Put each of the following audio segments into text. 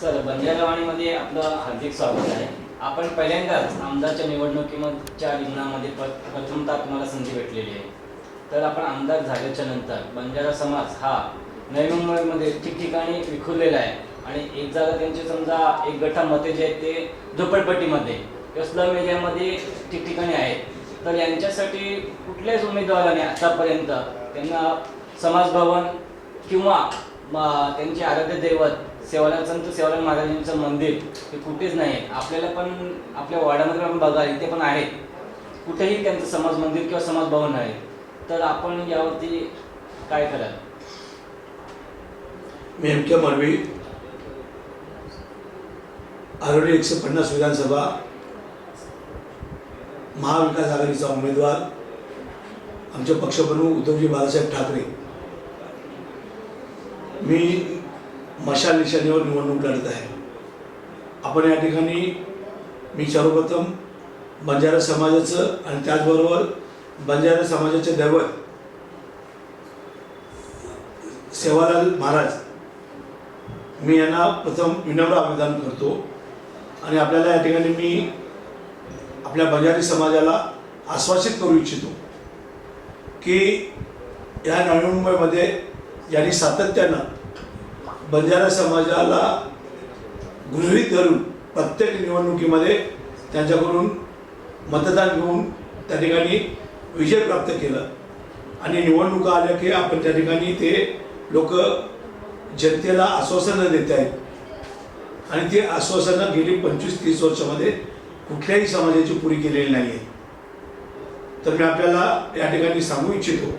Sir बंजारवाणीमध्ये आपलं हार्दिक स्वागत आहे. आपण पहिल्यांदाच आमदारच्या निवडणुकीच्या रिंगणामध्ये प प्रथमतः तुम्हाला संधी भेटलेली आहे. तर आपण आमदार झाल्याच्यानंतर बंजारा समाज हा नवी मुंबईमध्ये ठिकठिकाणी विखुरलेला आहे. आणि एक जागा त्यांचे समजा एक गटामध्ये मते जे आहेत ते झोपडपट्टीमध्ये किंवा स्लम एरियामध्ये ठिकठिकाणी आहेत. तर यांच्यासाठी कुठल्याच उमेदवाराने आतापर्यंत त्यांना समाजभवन किंवा त्यांचे आराध्य दैवत सेवालाल संत सेवालाल महाराजांचं मंदिर हे कुठेच नाही आहे. आपल्याला पण आपल्या वाड्यामध्ये आपण बघा इथे पण आहेत. कुठेही त्यांचं समाज मंदिर किंवा समाज भवन आहे. तर आपण यावरती काय कराल? नेमक्या मरवी आरोडी एकशे पन्नास विधानसभा महाविकास आघाडीचा उमेदवार आमचे पक्षप्रमुख उद्धवजी बाळासाहेब ठाकरे. मी मशाल निशाणीवर निवडणूक लढत आहे. आपण या ठिकाणी मी सर्वप्रथम बंजारा समाजाचं आणि त्याचबरोबर बंजारा समाजाचे दैवत सेवालाल महाराज मी यांना प्रथम विनम्र अभिवादन करतो. आणि आपल्याला या ठिकाणी मी आपल्या बंजारी समाजाला आश्वासित करू इच्छितो की या नवी मुंबईमध्ये यांनी सातत्यानं बंजारा समाजाला गृहित धरून प्रत्येक निवडणुकीमध्ये त्यांच्याकडून मतदान घेऊन त्या ठिकाणी विजय प्राप्त केलं. आणि निवडणुका आल्या की आपण त्या ठिकाणी ते लोक जनतेला आश्वासनं देत आहेत. आणि ती आश्वासनं गेली पंचवीस तीस वर्षामध्ये कुठल्याही समाजाची पुरी केलेली नाही आहे तर मी आपल्याला या ठिकाणी सांगू इच्छितो.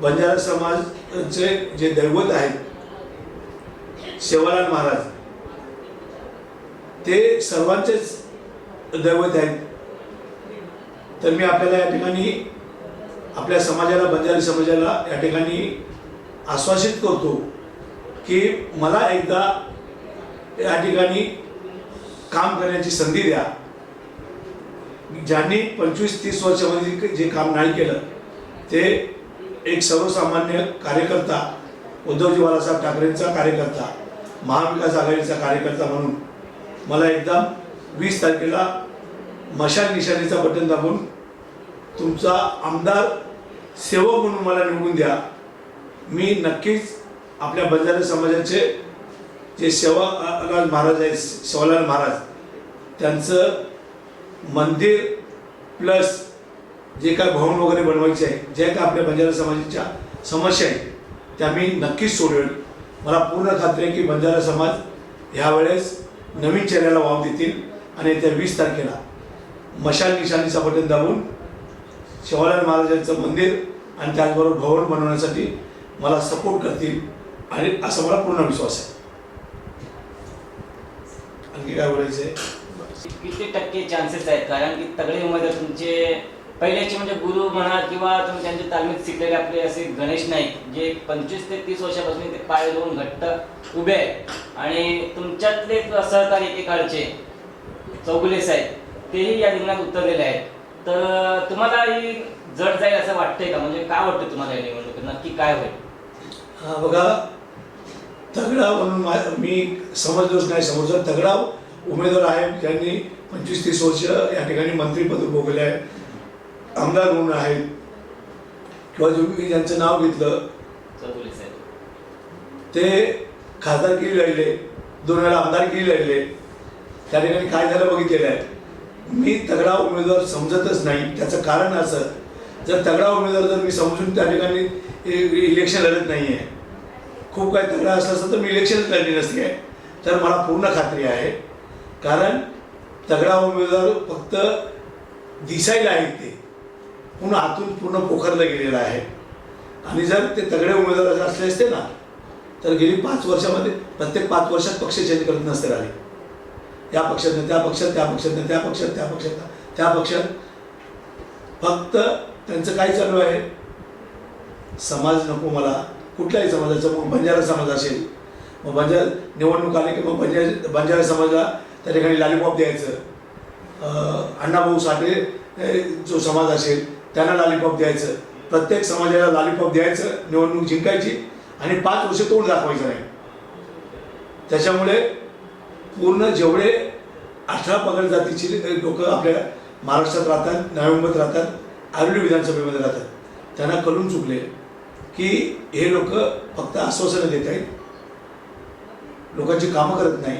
बंजारा समाजचे जे दैवत आहेत सेवालाल महाराज. ते सर्वांचेच दैवत आहेत. तर मी आपल्याला या ठिकाणी आपल्या समाजाला बंजारी समाजाला या ठिकाणी आश्वासित करतो की मला एकदा या ठिकाणी काम करण्याची संधी द्या. ज्यांनी पंचवीस तीस वर्षामध्ये जे काम नाही केलं ते एक सर्वसामान्य कार्यकर्ता उद्धवजी बाळासाहेब ठाकरेंचा कार्यकर्ता महाविकास आघाडीचा कार्यकर्ता म्हणून मला एकदा वीस तारखेला मशाल निशाणीचा बटन दाबून तुमचा आमदार सेवक म्हणून मला निवडून द्या. मी नक्कीच आपल्या बंजारा समाजाचे जे सेवालाल महाराज आहेत सेवालाल महाराज त्यांचं मंदिर प्लस जे काय भवन वगैरे बनवायचे आहे जे काय आपल्या बंजारा समाजाच्या समस्या आहेत त्या मी नक्कीच सोडवेल मला पूर्ण खात्री आहे की बंजारा समाज ह्यावेळेस नवीन चेहऱ्याला वाव देतील आणि येत्या वीस तारखेला मशाल निशाणीचा बटन दाबून शिवालाल महाराजांचं मंदिर आणि त्याचबरोबर भवन बनवण्यासाठी मला सपोर्ट करतील आणि असा मला पूर्ण विश्वास आहे. आणखी काय बोलायचं आहे किती टक्के चान्सेस आहेत? कारण की तगडे उमेदवार तुमचे पहिल्याचे म्हणजे गुरु म्हणा किंवा तुम्ही त्यांच्या तालमीत शिकलेले आपले असे गणेश नाईक जे पंचवीस ते तीस वर्षापासून ते पाय दोन घट्ट उभे आहेत. आणि तुमच्यातले सहकारी एकेकाळचे चौगुले साहेब तेही या रिंगणात उतरलेले आहेत. तर तुम्हाला ही जड जाईल असं वाटतंय का? म्हणजे काय वाटतं तुम्हाला या निवडणुकीत? नक्की काय होईल? हा बघा तगडा म्हणून मा- मी समजलोच नाही समजलो तगडा उमेदवार आहे ज्यांनी पंचवीस तीस वर्ष या ठिकाणी मंत्रीपद भोगले आहे. आमदार म्हणून आहेत किंवा जो मी ज्यांचं नाव घेतलं ते खासदारगिरी लढले? दोन वेळा आमदारगिरी लढले? त्या ठिकाणी काय झालं बघितलेलं आहे. मी तगडा उमेदवार समजतच नाही. त्याचं कारण असं जर तगडा उमेदवार जर मी समजून त्या ठिकाणी इलेक्शन लढत नाही आहे खूप काय तगडा असलं असतं तर मी इलेक्शनच लढली नसती आहे. तर मला पूर्ण खात्री आहे. कारण तगडा उमेदवार फक्त दिसायला आहेत ते. पुन्हा आतून पूर्ण पोखरलं गेलेलं आहे. आणि जर ते तगडे उमेदवार जर असले असते ना तर गेली पाच वर्षामध्ये प्रत्येक पाच वर्षात पक्ष चेंज करत नसते आले या पक्षातनं त्या पक्षात त्या पक्षातनं त्या पक्षात त्या पक्षात त्या पक्षात. फक्त त्यांचं काय चालू आहे? समाज नको मला. कुठल्याही समाजाचा मग बंजारा समाज असेल. मग बंजार निवडणूक आली की मग बंजारा बंजारा समाजाला त्या ठिकाणी लालीपॉप द्यायचं. अण्णाभाऊ साठे जो समाज असेल त्यांना लालीपॉप द्यायचं. प्रत्येक समाजाला लालीपॉप द्यायचं निवडणूक जिंकायची आणि पाच वर्ष तोंड दाखवायचं नाही. त्याच्यामुळे पूर्ण जेवढे अठरा पगड जातीची लोक आपल्या महाराष्ट्रात राहतात नवी मुंबईत राहतात आरोग्य विधानसभेमध्ये राहतात त्यांना कळून चुकले की हे लोक फक्त आश्वासनं देत आहेत. लोकांची कामं करत नाही.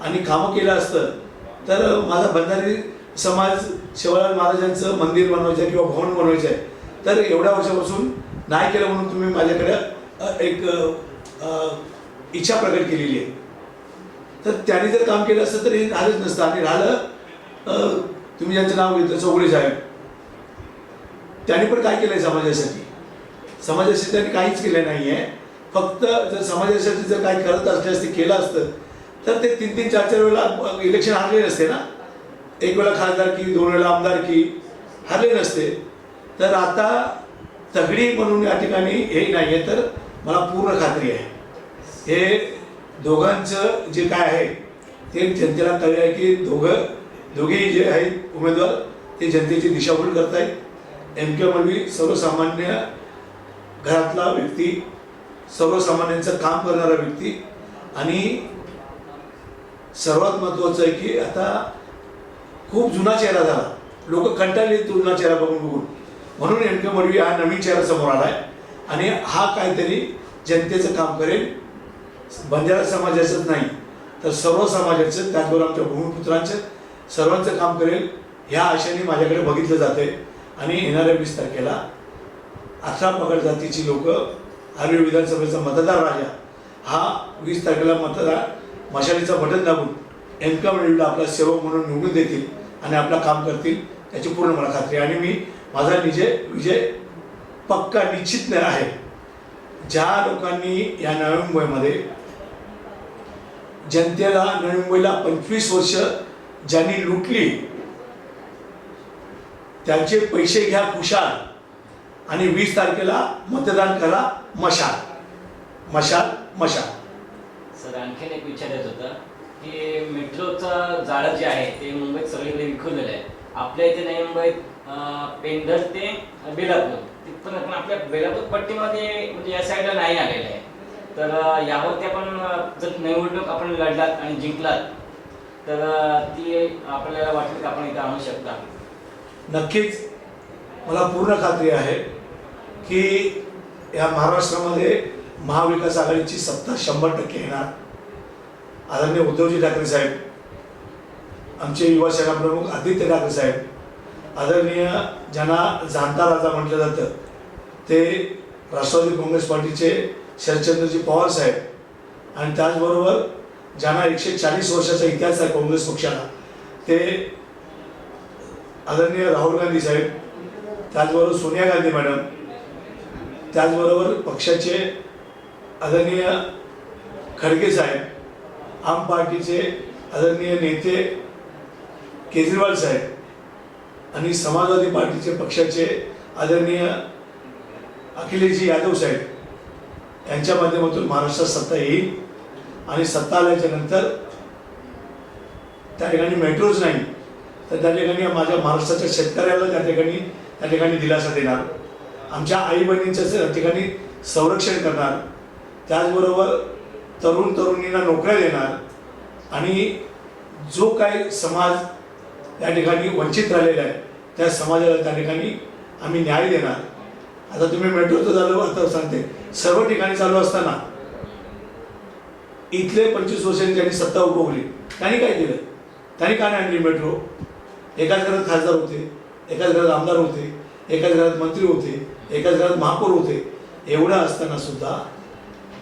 आणि कामं केलं असतं तर माझा बंधारी समाज शिवराज महाराजांचं मंदिर बनवायचं आहे किंवा भवन बनवायचं आहे. तर एवढ्या वर्षापासून नाही केलं म्हणून तुम्ही माझ्याकडे एक इच्छा प्रकट केलेली आहे. तर त्यांनी जर काम केलं असतं तर हे झालंच नसतं. आणि राहिलं तुम्ही ज्यांचं नाव घेतलं चौगुले साहेब. त्यांनी पण काय केलंय समाजासाठी? समाजासाठी त्यांनी काहीच केलं नाही आहे फक्त जर समाजासाठी जर काय करत असले असते केलं असतं तर ते तीन तीन चार चार वेळेला इलेक्शन हारले नसते ना? एक वेळा खासदारकी दोन वेळा आमदारकी हरले नसते. तर आता तगडी म्हणून या ठिकाणी हे नाही आहे तर मला पूर्ण खात्री आहे. हे दोघांचं जे काय आहे ते जनतेला कळले आहे की दोघं दोघेही जे आहेत उमेदवार ते जनतेची दिशाभूल करत आहेत एम के मलवी सर्वसामान्य घरातला व्यक्ती सर्वसामान्यांचं काम करणारा व्यक्ती आणि सर्वात महत्त्वाचं आहे की आता खूप जुना चेहरा झाला. लोक कंटाळले जुना चेहरा बघून बघून. म्हणून एम मडवी हा नवीन चेहरा समोर आलाय. आणि हा काहीतरी जनतेचं काम करेल. बंजारा समाजाचंच नाही तर सर्व समाजाचं त्याचबरोबर आमच्या भूमिपुत्रांचं सर्वांचं काम करेल. ह्या आशेने माझ्याकडे बघितलं जाते आणि येणाऱ्या वीस तारखेला अठरा पगड जातीची लोक आर्वी विधानसभेचा मतदार राजा. हा वीस तारखेला मतदार मशालीचं बटन दाबून एनकम का आपला सेवक म्हणून निवडून देतील. आणि आपलं काम करतील त्याची पूर्ण मला खात्री आणि मी माझा विजय विजय पक्का निश्चित आहे. ज्या लोकांनी या नवी मुंबईमध्ये जनतेला नवी मुंबईला पंचवीस वर्ष ज्यांनी लुटली त्यांचे पैसे घ्या खुशाल आणि वीस तारखेला मतदान करा मशाल. मशाल मशाल. सर आणखीन एक विचारायचं होतं. की मेट्रोचं जाळं जे आहे ते मुंबईत सगळीकडे विखुरलेलं आहे. आपल्या इथे नाही मुंबईत पेंढर ते बेलापूर. तिथपर्यंत पण आपल्या बेलापूर पट्टीमध्ये म्हणजे या साईडला नाही आलेलं आहे. तर यावरती आपण जर निवडणूक आपण लढलात आणि जिंकलात तर ती आपल्याला वाटेल की आपण इथं आणू शकता. नक्कीच मला पूर्ण खात्री आहे की या महाराष्ट्रामध्ये महाविकास आघाडीची सत्ता शंभर टक्के येणार. आदरणीय उद्धवजी ठाकरे साहेब आमचे युवा सेना प्रमुख आदित्य ठाकरे साहेब आदरणीय ज्यांना जाणता राजा म्हटलं जातं ते राष्ट्रवादी काँग्रेस पार्टीचे शरदचंद्रजी पवार साहेब आणि त्याचबरोबर ज्यांना एकशे चाळीस वर्षाचा इतिहास आहे काँग्रेस पक्षाला ते आदरणीय राहुल गांधी साहेब त्याचबरोबर सोनिया गांधी मॅडम त्याचबरोबर पक्षाचे आदरणीय खडगे साहेब आम पार्टीचे आदरणीय नेते केजरीवाल साहेब आणि समाजवादी पार्टीचे पक्षाचे आदरणीय अखिलेशजी यादव साहेब यांच्या माध्यमातून महाराष्ट्रात सत्ता येईल आणि सत्ता आल्याच्यानंतर त्या ठिकाणी मेट्रोच नाही तर त्या ठिकाणी माझ्या महाराष्ट्राच्या शेतकऱ्याला त्या ठिकाणी त्या ठिकाणी दिलासा देणार. आमच्या आई बहिणींचं त्या ठिकाणी संरक्षण करणार. त्याचबरोबर तरुण तरुणींना नोकऱ्या देणार आणि जो काही समाज त्या ठिकाणी वंचित राहिलेला आहे त्या समाजाला त्या ठिकाणी आम्ही न्याय देणार. आता तुम्ही मेट्रोचं झालं आता सांगते. सर्व ठिकाणी चालू असताना इथले पंचवीस वर्षांनी त्यांनी सत्ता उभवली त्यांनी काय केलं? त्यांनी का नाही आणली मेट्रो? एकाच घरात खासदार होते एकाच घरात आमदार होते एकाच घरात मंत्री होते एकाच घरात महापौर होते. एवढं असताना सुद्धा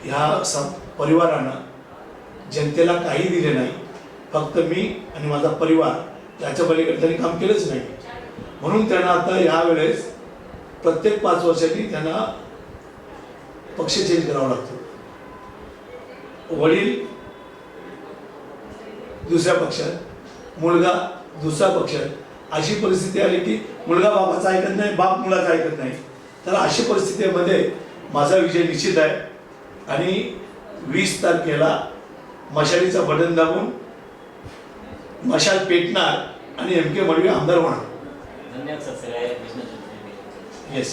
ह्या सं परिवारानं जनतेला काही दिले नाही. फक्त मी आणि माझा परिवार याच्या पलीकडे त्यांनी काम केलंच नाही. म्हणून त्यांना आता यावेळेस प्रत्येक पाच वर्षांनी त्यांना पक्ष चेंज करावा लागतो. वडील दुसऱ्या पक्षात मुलगा दुसऱ्या पक्षात अशी परिस्थिती आली की मुलगा बाबाचा ऐकत नाही बाप मुलाचा ऐकत नाही. तर अशी परिस्थितीमध्ये माझा विजय निश्चित आहे. आणि वीस तारखेला मशालीचं बटन दाबून मशाल पेटणार आणि एम के मडवी आमदार होणार. धन्यवाद. येस